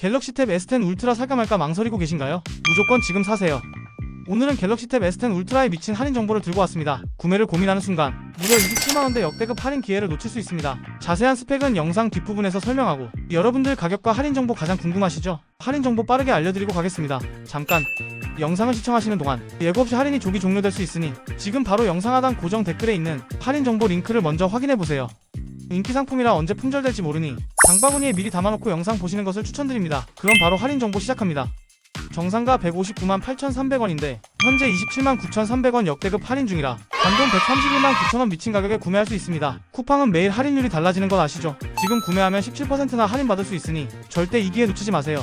갤럭시 탭 S10 울트라 살까 말까 망설이고 계신가요? 무조건 지금 사세요. 오늘은 갤럭시 탭 S10 울트라에 미친 할인 정보를 들고 왔습니다. 구매를 고민하는 순간 무려 27만원대 역대급 할인 기회를 놓칠 수 있습니다. 자세한 스펙은 영상 뒷부분에서 설명하고 여러분들 가격과 할인 정보 가장 궁금하시죠? 할인 정보 빠르게 알려드리고 가겠습니다. 잠깐 영상을 시청하시는 동안 예고 없이 할인이 조기 종료될 수 있으니 지금 바로 영상 하단 고정 댓글에 있는 할인 정보 링크를 먼저 확인해보세요. 인기 상품이라 언제 품절될지 모르니 장바구니에 미리 담아놓고 영상 보시는 것을 추천드립니다. 그럼 바로 할인 정보 시작합니다. 정상가 159만 8,300원인데 현재 27만 9,300원 역대급 할인 중이라 단돈 131만 9천원 미친 가격에 구매할 수 있습니다. 쿠팡은 매일 할인율이 달라지는 건 아시죠? 지금 구매하면 17%나 할인받을 수 있으니 절대 이 기회 놓치지 마세요.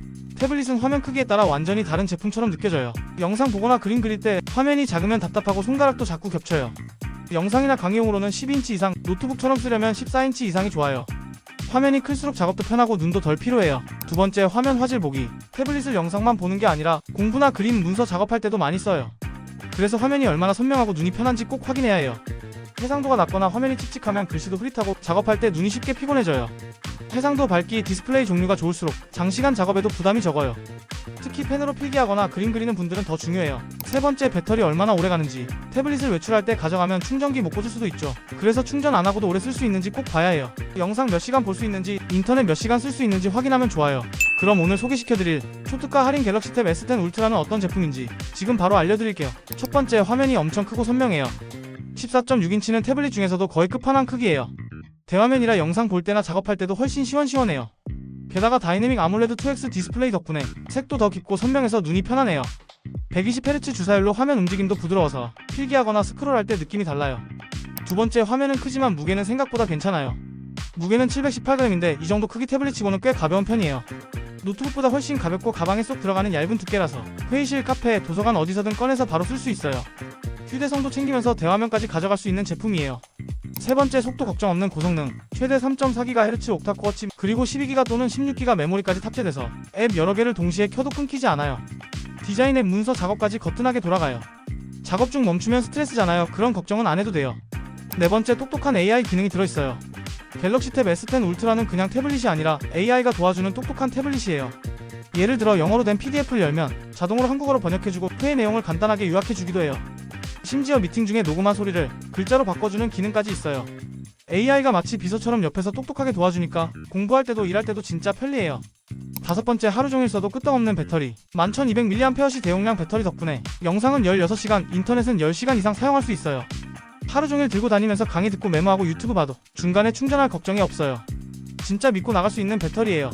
태블릿은 화면 크기에 따라 완전히 다른 제품처럼 느껴져요. 영상 보거나 그림 그릴 때 화면이 작으면 답답하고 손가락도 자꾸 겹쳐요. 영상이나 강의용으로는 10인치 이상, 노트북처럼 쓰려면 14인치 이상이 좋아요. 화면이 클수록 작업도 편하고 눈도 덜 피로해요. 두 번째 화면 화질 보기. 태블릿을 영상만 보는 게 아니라 공부나 그림, 문서 작업할 때도 많이 써요. 그래서 화면이 얼마나 선명하고 눈이 편한지 꼭 확인해야 해요. 해상도가 낮거나 화면이 칙칙하면 글씨도 흐릿하고 작업할 때 눈이 쉽게 피곤해져요. 해상도 밝기 디스플레이 종류가 좋을수록 장시간 작업에도 부담이 적어요. 특히 펜으로 필기하거나 그림 그리는 분들은 더 중요해요. 세 번째 배터리 얼마나 오래 가는지 태블릿을 외출할 때 가져가면 충전기 못 꽂을 수도 있죠. 그래서 충전 안 하고도 오래 쓸 수 있는지 꼭 봐야 해요. 영상 몇 시간 볼 수 있는지 인터넷 몇 시간 쓸 수 있는지 확인하면 좋아요. 그럼 오늘 소개시켜드릴 초특가 할인 갤럭시 탭 S10 울트라는 어떤 제품인지 지금 바로 알려드릴게요. 첫 번째 화면이 엄청 크고 선명해요. 14.6인치는 태블릿 중에서도 거의 끝판왕 크기예요. 대화면이라 영상 볼 때나 작업할 때도 훨씬 시원시원해요. 게다가 다이내믹 아몰레드 2X 디스플레이 덕분에 색도 더 깊고 선명해서 눈이 편하네요. 120Hz 주사율로 화면 움직임도 부드러워서 필기하거나 스크롤할 때 느낌이 달라요. 두 번째 화면은 크지만 무게는 생각보다 괜찮아요. 무게는 718g인데 이 정도 크기 태블릿 치고는 꽤 가벼운 편이에요. 노트북보다 훨씬 가볍고 가방에 쏙 들어가는 얇은 두께라서 회의실, 카페, 도서관 어디서든 꺼내서 바로 쓸 수 있어요. 휴대성도 챙기면서 대화면까지 가져갈 수 있는 제품이에요. 세 번째 속도 걱정 없는 고성능 최대 3.4GHz 옥타코어 칩 그리고 12기가 또는 16기가 메모리까지 탑재돼서 앱 여러 개를 동시에 켜도 끊기지 않아요. 디자인 앱 문서 작업까지 거뜬하게 돌아가요. 작업 중 멈추면 스트레스잖아요. 그런 걱정은 안 해도 돼요. 네 번째 똑똑한 AI 기능이 들어있어요. 갤럭시 탭 S10 울트라는 그냥 태블릿이 아니라 AI가 도와주는 똑똑한 태블릿이에요. 예를 들어 영어로 된 PDF를 열면 자동으로 한국어로 번역해주고 회의 내용을 간단하게 요약해주기도 해요. 심지어 미팅 중에 녹음한 소리를 글자로 바꿔주는 기능까지 있어요. AI가 마치 비서처럼 옆에서 똑똑하게 도와주니까 공부할 때도 일할 때도 진짜 편리해요. 다섯 번째 하루 종일 써도 끄떡없는 배터리 11200mAh 대용량 배터리 덕분에 영상은 16시간, 인터넷은 10시간 이상 사용할 수 있어요. 하루 종일 들고 다니면서 강의 듣고 메모하고 유튜브 봐도 중간에 충전할 걱정이 없어요. 진짜 믿고 나갈 수 있는 배터리예요.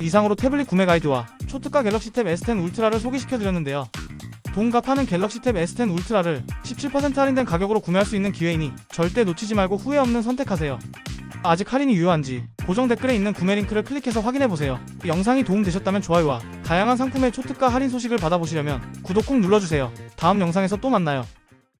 이상으로 태블릿 구매 가이드와 초특가 갤럭시 탭 S10 울트라를 소개시켜드렸는데요. 동갑하는 갤럭시 탭 S10 울트라를 17% 할인된 가격으로 구매할 수 있는 기회이니 절대 놓치지 말고 후회 없는 선택하세요. 아직 할인이 유효한지 고정 댓글에 있는 구매 링크를 클릭해서 확인해보세요. 영상이 도움되셨다면 좋아요와 다양한 상품의 초특가 할인 소식을 받아보시려면 구독 꼭 눌러주세요. 다음 영상에서 또 만나요.